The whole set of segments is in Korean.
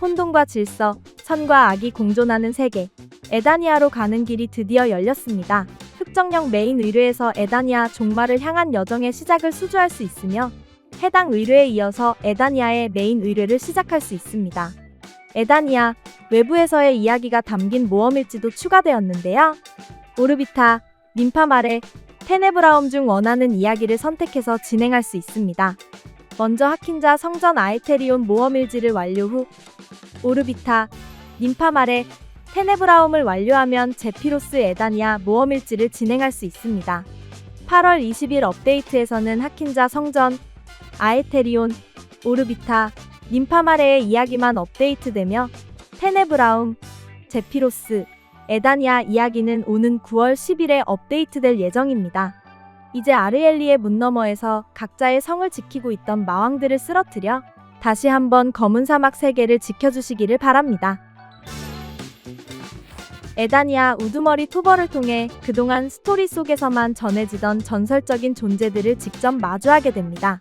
혼돈과 질서, 선과 악이 공존하는 세계. 에다니아로 가는 길이 드디어 열렸습니다. 흑정령 메인 의뢰에서 에다니아 종말을 향한 여정의 시작을 수주할 수 있으며 해당 의뢰에 이어서 에다니아의 메인 의뢰를 시작할 수 있습니다. 에다니아 외부에서의 이야기가 담긴 모험일지도 추가되었는데요. 오르비타, 민팜 아래 테네브라움 중 원하는 이야기를 선택해서 진행할 수 있습니다. 먼저 하킨자 성전 아이테리온 모험일지를 완료 후 오르비타, 님팜 아래 테네브라움을 완료하면 제피로스 에다니아 모험일지를 진행할 수 있습니다. 8월 20일 업데이트에서는 하킨자 성전, 아이테리온 오르비타, 님파마레의 이야기만 업데이트되며 테네브라움, 제피로스, 에다니아 이야기는 오는 9월 10일에 업데이트될 예정입니다. 이제 아르엘리의 문 너머에서 각자의 성을 지키고 있던 마왕들을 쓰러뜨려 다시 한번 검은 사막 세계를 지켜주시기를 바랍니다. 에다니아 우두머리 투버를 통해 그동안 스토리 속에서만 전해지던 전설적인 존재들을 직접 마주하게 됩니다.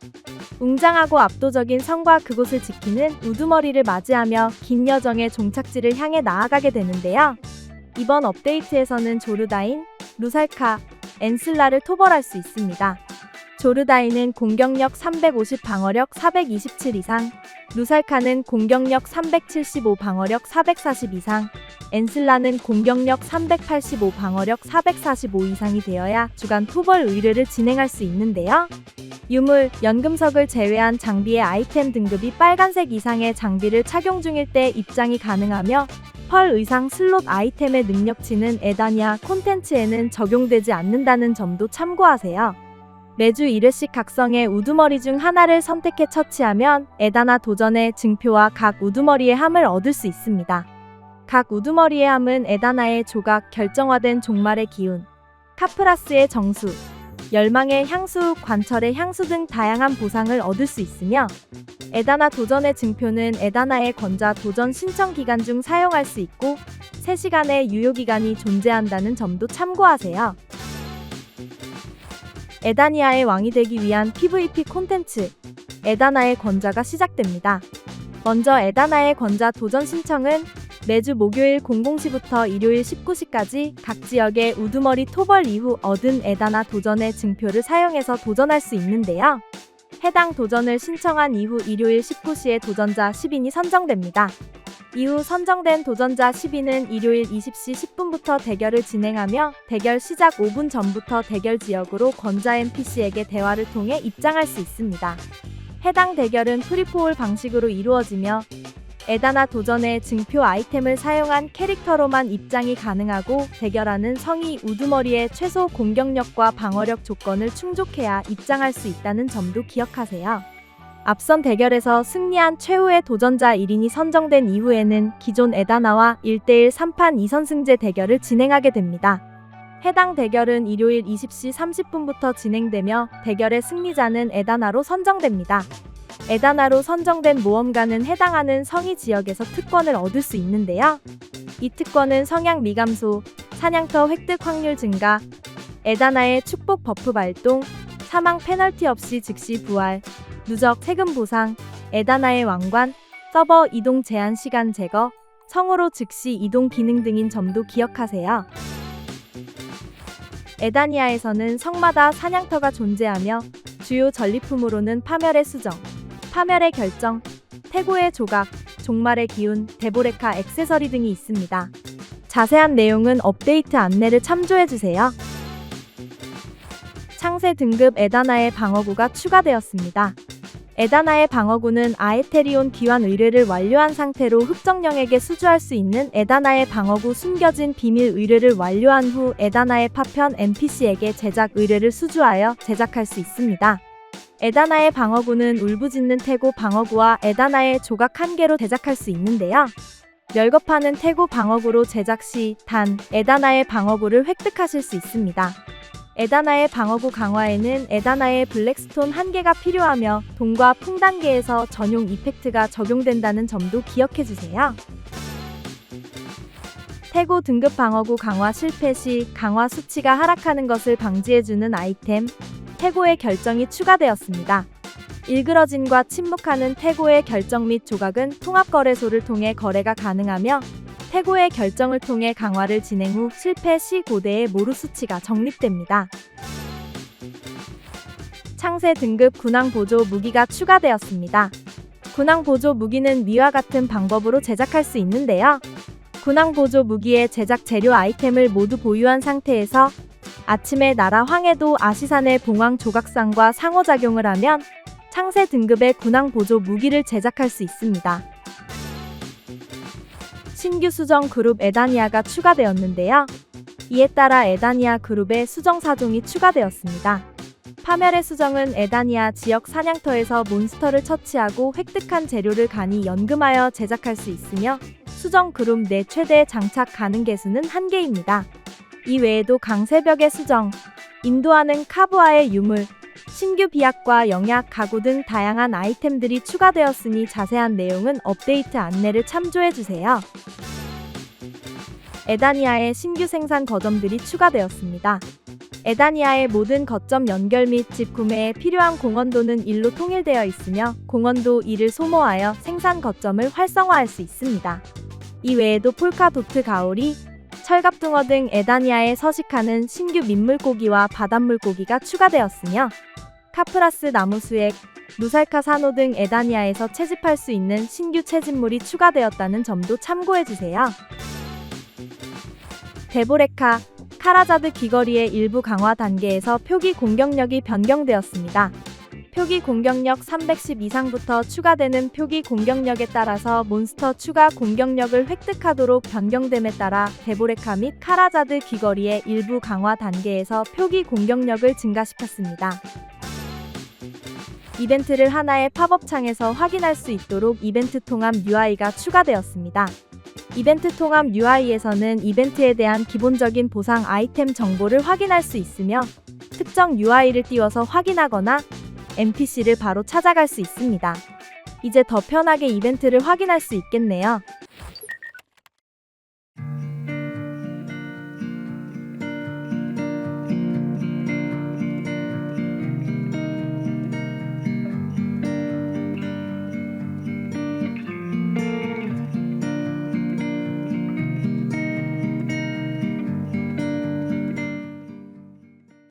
웅장하고 압도적인 성과 그곳을 지키는 우두머리를 맞이하며 긴 여정의 종착지를 향해 나아가게 되는데요. 이번 업데이트에서는 조르다인, 루살카, 엔슬라를 토벌할 수 있습니다. 조르다인은 공격력 350 방어력 427 이상, 루살카는 공격력 375 방어력 440 이상, 엔슬라는 공격력 385 방어력 445 이상이 되어야 주간 토벌 의뢰를 진행할 수 있는데요. 유물, 연금석을 제외한 장비의 아이템 등급이 빨간색 이상의 장비를 착용 중일 때 입장이 가능하며 펄 의상 슬롯 아이템의 능력치는 에다니아 콘텐츠에는 적용되지 않는다는 점도 참고하세요. 매주 1회씩 각성의 우두머리 중 하나를 선택해 처치하면 에다나 도전의 증표와 각 우두머리의 함을 얻을 수 있습니다. 각 우두머리의 함은 에다나의 조각 결정화된 종말의 기운, 카프라스의 정수, 열망의 향수, 관철의 향수 등 다양한 보상을 얻을 수 있으며 에다나 도전의 증표는 에다나의 권자 도전 신청 기간 중 사용할 수 있고 3시간의 유효 기간이 존재한다는 점도 참고하세요. 에다니아의 왕이 되기 위한 PVP 콘텐츠 에다나의 권자가 시작됩니다. 먼저 에다나의 권자 도전 신청은 매주 목요일 00시부터 일요일 19시까지 각 지역의 우두머리 토벌 이후 얻은 에다나 도전의 증표를 사용해서 도전할 수 있는데요. 해당 도전을 신청한 이후 일요일 19시에 도전자 10인이 선정됩니다. 이후 선정된 도전자 10인은 일요일 20시 10분부터 대결을 진행하며 대결 시작 5분 전부터 대결 지역으로 권자 NPC에게 대화를 통해 입장할 수 있습니다. 해당 대결은 프리포올 방식으로 이루어지며 에다나 도전의 증표 아이템을 사용한 캐릭터로만 입장이 가능하고 대결하는 성이 우두머리의 최소 공격력과 방어력 조건을 충족해야 입장할 수 있다는 점도 기억하세요. 앞선 대결에서 승리한 최후의 도전자 1인이 선정된 이후에는 기존 에다나와 1대1 3판 2선승제 대결을 진행하게 됩니다. 해당 대결은 일요일 20시 30분부터 진행되며 대결의 승리자는 에다나로 선정됩니다. 에다나로 선정된 모험가는 해당하는 성이 지역에서 특권을 얻을 수 있는데요. 이 특권은 성향 미감소, 사냥터 획득 확률 증가, 에다나의 축복 버프 발동, 사망 페널티 없이 즉시 부활, 누적 세금 보상, 에다나의 왕관, 서버 이동 제한 시간 제거, 성으로 즉시 이동 기능 등인 점도 기억하세요. 에다니아에서는 성마다 사냥터가 존재하며 주요 전리품으로는 파멸의 수정, 파멸의 결정, 태고의 조각, 종말의 기운, 데보레카 액세서리 등이 있습니다. 자세한 내용은 업데이트 안내를 참조해주세요. 창세 등급 에다나의 방어구가 추가되었습니다. 에다나의 방어구는 아에테리온 귀환 의뢰를 완료한 상태로 흑정령에게 수주할 수 있는 에다나의 방어구 숨겨진 비밀 의뢰를 완료한 후 에다나의 파편 NPC에게 제작 의뢰를 수주하여 제작할 수 있습니다. 에다나의 방어구는 울부짖는 태고 방어구와 에다나의 조각 한 개로 제작할 수 있는데요. 열겁하는 태고 방어구로 제작 시 단 에다나의 방어구를 획득하실 수 있습니다. 에다나의 방어구 강화에는 에다나의 블랙스톤 한 개가 필요하며 동과 풍 단계에서 전용 이펙트가 적용된다는 점도 기억해 주세요. 태고 등급 방어구 강화 실패 시 강화 수치가 하락하는 것을 방지해주는 아이템 태고의 결정이 추가되었습니다. 일그러짐과 침묵하는 태고의 결정 및 조각은 통합거래소를 통해 거래가 가능하며 태고의 결정을 통해 강화를 진행 후 실패 시 고대의 모루 수치가 적립됩니다. 창세 등급 군항 보조 무기가 추가되었습니다. 군항 보조 무기는 위와 같은 방법으로 제작할 수 있는데요. 군항 보조 무기의 제작 재료 아이템을 모두 보유한 상태에서 아침에 나라 황해도 아시산의 봉황 조각상과 상호작용을 하면 창세 등급의 군항 보조 무기를 제작할 수 있습니다. 신규 수정 그룹 에다니아가 추가되었는데요. 이에 따라 에다니아 그룹의 수정 사종이 추가되었습니다. 파멸의 수정은 에다니아 지역 사냥터에서 몬스터를 처치하고 획득한 재료를 간이 연금하여 제작할 수 있으며 수정 그룹 내 최대 장착 가능 개수는 한개입니다이 외에도 강세벽의 수정, 인도하는 카브아의 유물, 신규 비약과 영약, 가구 등 다양한 아이템들이 추가되었으니 자세한 내용은 업데이트 안내를 참조해주세요. 에다니아의 신규 생산 거점들이 추가되었습니다. 에다니아의 모든 거점 연결 및 집 구매에 필요한 공원도는 일로 통일되어 있으며 공원도 이를 소모하여 생산 거점을 활성화할 수 있습니다. 이 외에도 폴카도트 가오리, 철갑둥어 등 에다니아에 서식하는 신규 민물고기와 바닷물고기가 추가되었으며 카프라스 나무수액, 누살카 산호 등 에다니아에서 채집할 수 있는 신규 채집물이 추가되었다는 점도 참고해주세요. 데보레카, 카라자드 귀걸이의 일부 강화 단계에서 표기 공격력이 변경되었습니다. 표기 공격력 310 이상부터 추가되는 표기 공격력에 따라서 몬스터 추가 공격력을 획득하도록 변경됨에 따라 데보레카 및 카라자드 귀걸이의 일부 강화 단계에서 표기 공격력을 증가시켰습니다. 이벤트를 하나의 팝업 창에서 확인할 수 있도록 이벤트 통합 UI가 추가되었습니다. 이벤트 통합 UI에서는 이벤트에 대한 기본적인 보상 아이템 정보를 확인할 수 있으며 특정 UI를 띄워서 확인하거나 NPC를 바로 찾아갈 수 있습니다. 이제 더 편하게 이벤트를 확인할 수 있겠네요.